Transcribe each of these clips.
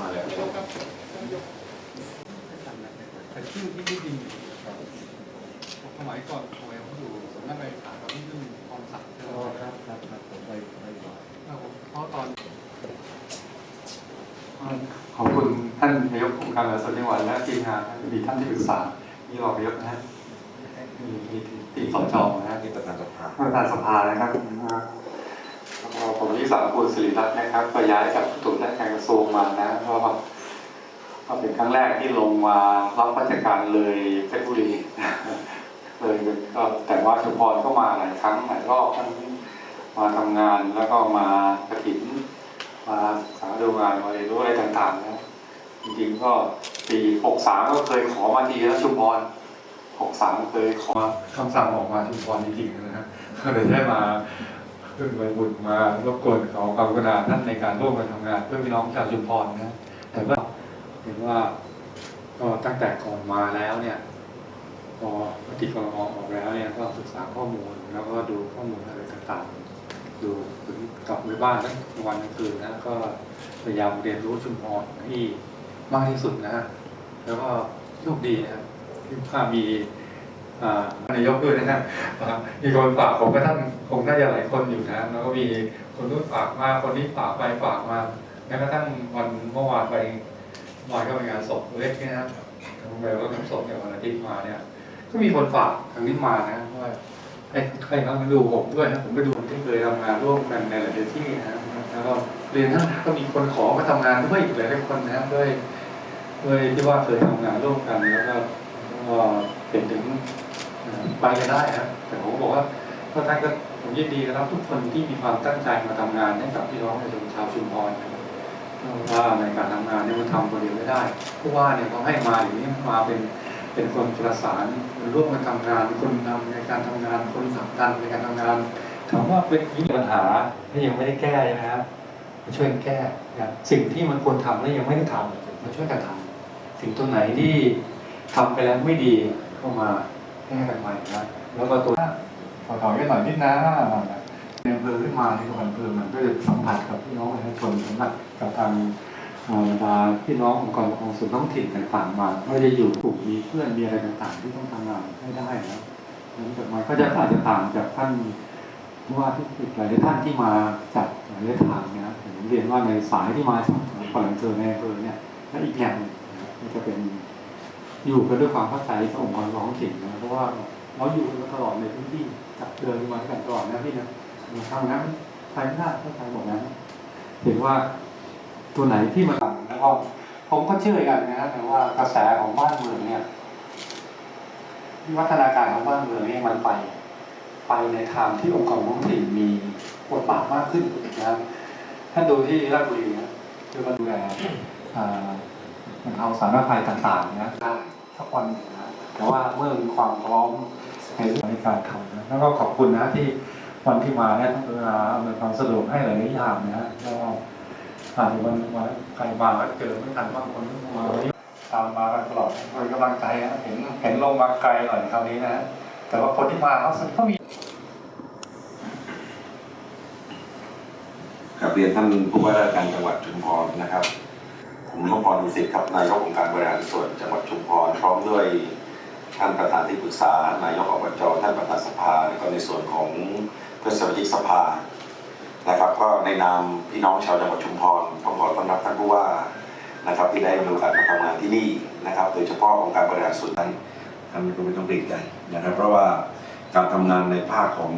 มาแล้วแต่ชื่อที่ได้ยินอยู่สมัยก่อนโอยเขาอยู่สำนักงานข่าวเขาที่ยื่นคอมสักดิ์ใช่ไหมครับครับครับผมไปไปก่อนเพราะตอนขอบคุณท่านนายกองค์การบริหารส่วนจังหวัดและทีมงานมีท่านที่ปรึกษามีรองนายกนะฮะมีมีทีมสจนะฮะนี่ประธานสภาประธานสภานะครับ ก็ผมนิสาคุณสิริรัตน์นะครับก็ย้ายจากตุ่นราชการกระทรวงมานะก็ก็เป็นครั้งแรกที่ลงมารับราชการเลยเพชรบุรีเลยก็แต่ว่าชุมพรก็มาหลายครั้งหลายรอบทั้งมาทำงานแล้วก็มากระถิ่นมาศึกษาดูงานมาเรียนรู้อะไรต่างๆนะจริงๆก็ปี63ก็เคยขอมาทีแล้วชุมพร63เคยขอคำสั่งออกมาชุมพรจริงๆนะฮะก็เลยได้มา เพื่อไปบุญมารบกวนขอความกรุณาท่านในการร่วมกันทำงาน เพื่อพี่น้องชาวชุมพรนะแต่ว่าเห็นว่าก็ตั้งแต่ก่อนมาแล้วเนี่ยพอปฏิกรมออกแล้วเนี่ยก็ศึกษาข้อมูลแล้วก็ดูข้อมูลอะไรต่างๆดูถึงกลับไปบ้านทั้งวันทั้งคืนนะก็พยายามเรียนรู้ชุมพรให้มากที่สุดนะฮะแล้วก็โชคดีนะครับที่ว่ามี นายกด้วยนะฮะมีคนฝากผมก็ท่านคงน่าจะหลายคนอยู่นะแล้วก็มีคนนู้นฝากมาคนนี้ฝากไปฝากมาแม้กระทั่งวันเมื่อวานไปมอวานก็ไปงานศพเล็กเนี่ยนะทางโรงแรมก็ทำศพเนี่ยวันอาทิตย์มาเนี่ย ก็มีคนฝากทางนี้มานะว่าไอ้ใครเขามาดูผมด้วยนะผมไปดูคนที่เคยทำงานร่วมกันในหลายที่นะแล้วก็เรียนทั้งก็มีคนขอมาทำงานด้วยอีกหลายคนนะครับด้วยด้วยที่ว่าเคยทำงานร่วมกันแล้วก็เป็นถึง ไปกันได้ครับแต่ผมบอกว่าก็ท่านก็ผมยินดีนะครับทุกคนที่มีความตั้งใจมาทำงานให้กับพี่น้องประชาชนชาวชุมพรนะครับว่าในการทำงานเนี่ยมันทำคนเดียวไม่ได้ผู้ว่าเนี่ยเขาให้มาอย่างนี้มาเป็นเป็นคนประสานร่วมกันทำงานคนนำในการทำงานคนผลักดันในการทำงานถามว่าเป็นมีปัญหาที่ยังไม่ได้แก้ใช่ไหมครับมาช่วยกันแก้นะสิ่งที่มันควรทำแล้วยังไม่ได้ทำมาช่วยกันทำสิ่งตัวไหนที่ทำไปแล้วไม่ดีเข้ามา แก้กันใหม่นะแล้วก็ตัวขอถอยกันหน่อยนิดนะในอำเภอขึ้นมาในจังหวัดอำเภอมันก็จะสัมผัสกับพี่น้องประชาชนสัมผัสกับทางเอ่อเวลาพี่น้ององค์กรปกครองส่วนท้องถิ่นต่างๆมาไม่ได้อยู่กลุ่มมีเพื่อนมีอะไรต่างๆ ที่ต้องทำงานให้ได้นะนั้นจากมันก็จะอาจจะต่างจากท่านว่าที่หลายท่านที่มาจากหลายทางเนยนะผมเรียนว่าในสายที่มาจากปลังเจอในอำเภอเนี่ยและอีกอย่างก็จะเป็น อยู่กันด้วยความเข้าใจกับองค์กรท้องถิ่นนะเพราะว่าเราอยู่กันมาตลอดในพื้นที่จับเดินมาด้วยกันตลอดนะพี่นะทางนั้นใครหน้าเข้าใจหมดนะเห็นว่าตัวไหนที่มันแล้วก็ผมก็เชื่อกันนะครับแต่ว่ากระแสของบ้านเมืองเนี่ยวิวัฒนาการของบ้านเมืองเนี่ยมันไป ไปในทางที่องค์กรท้องถิ่นมีบทบาทมากขึ้นนะครับท่านดูที่ราชบุรีนะคือมันดูแลอ่ามันเอาสารภัยต่างๆนะได้ สักวันหนึ่งนะแต่ว่าเมื่อมีความพร้อมในเรื่องในการทำนะแล้วก็ขอบคุณนะที่วันที่มาเนี่ยท่านเวลาอำนวยความสะดวกให้หลายอย่างนะแล้วผ่านวันวันใครมาก็เจอไม่ทันบางคนมาตามมากันตลอดเป็นกำลังใจนะเห็นเห็นลงมาไกลหน่อยคราวนี้นะแต่ว่าคนที่มาเขาเขามีกับเรียนท่านผู้ว่าราชการจังหวัดชุมพรนะครับ ผมนพพรดุสิตครับนายกองค์การบริหารส่วนจังหวัดชุมพรพร้อมด้วยท่านประธานที่ปรึกษานายกอบจท่านประธานสภาแล้วก็ในส่วนของเพื่อนสมาชิกสภานะครับ ก็ในนามพี่น้องชาวจังหวัดชุมพรผมขอต้อนรับท่านผู้ว่านะครับที่ได้มีโอกาสมาทำงานที่นี่นะครับ โดยเฉพาะองค์การบริหารส่วนท่านก็ไม่ต้องเกรงใจนะครับ เพราะว่าการทำงานในภาคของ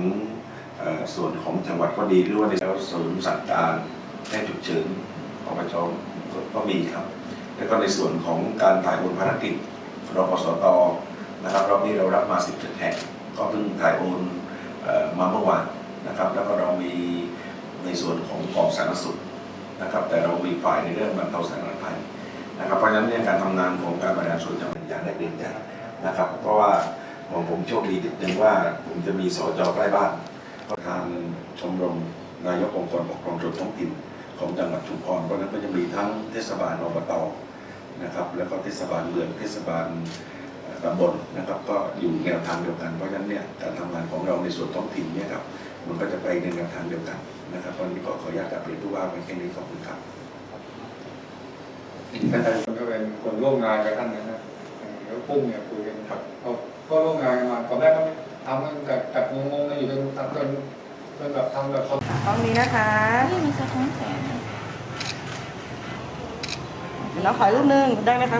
ส่วนของจังหวัดก็ดีหรือว่าในแล้วศูนย์สั่งการแพทย์ฉุกเฉินอบจ ก็มีครับ แล้วก็ในส่วนของการถ่ายโอนภารกิจรปสตนะครับรอบนี้เรารับมา 17 แห่ง ก็เพิ่งถ่ายโอนออมาเมื่อวานนะครับ แล้วก็เรามีในส่วนของกองสาธารณสุขนะครับ แต่เรามีฝ่ายในเรื่องบรรเทาสาธารณภัยนะครับ เพราะฉะนั้นเนี่ยการทำงานของการบริหารส่วนจังหวัดอย่างได้เรียนใจนะครับ เพราะว่าของผมโชคดีติดนึงว่าผมจะมีสจใกล้บ้านประธานชมรมนายกองค์กรปกครองส่วนท้องถิ่น ของจังหวัดชุมพรเพราะฉะนั้นก็จะมีทั้งเทศบาลอบตนะครับ แล้วก็เทศบาลเมืองเทศบาลตำบลนะครับก็อยู่แนวทางเดียวกัน เพราะฉะนั้นเนี่ยการทำงานของเราในส่วนท้องถิ่นเนี่ยครับมันก็จะไปในแนวทางเดียวกันนะครับตอนนี้ก็ขออนุญาตกลับเรียนผู้ว่าไว้แค่นี้ขอบคุณครับท่านนายกก็เป็นคนร่วมงานกับท่านนะฮะเออแล้วปุ้งเนี่ยคุยกันครับก็ร่วมงานกันมาตอนแรกก็ทำกันแต่แต่งงๆกันอยู่จนจน จนแบบทำแบบกล้องนี้นะคะนี่มันสะท้อนแสงเดี๋ยวน้องขอรูปหนึงได้ไหมครับ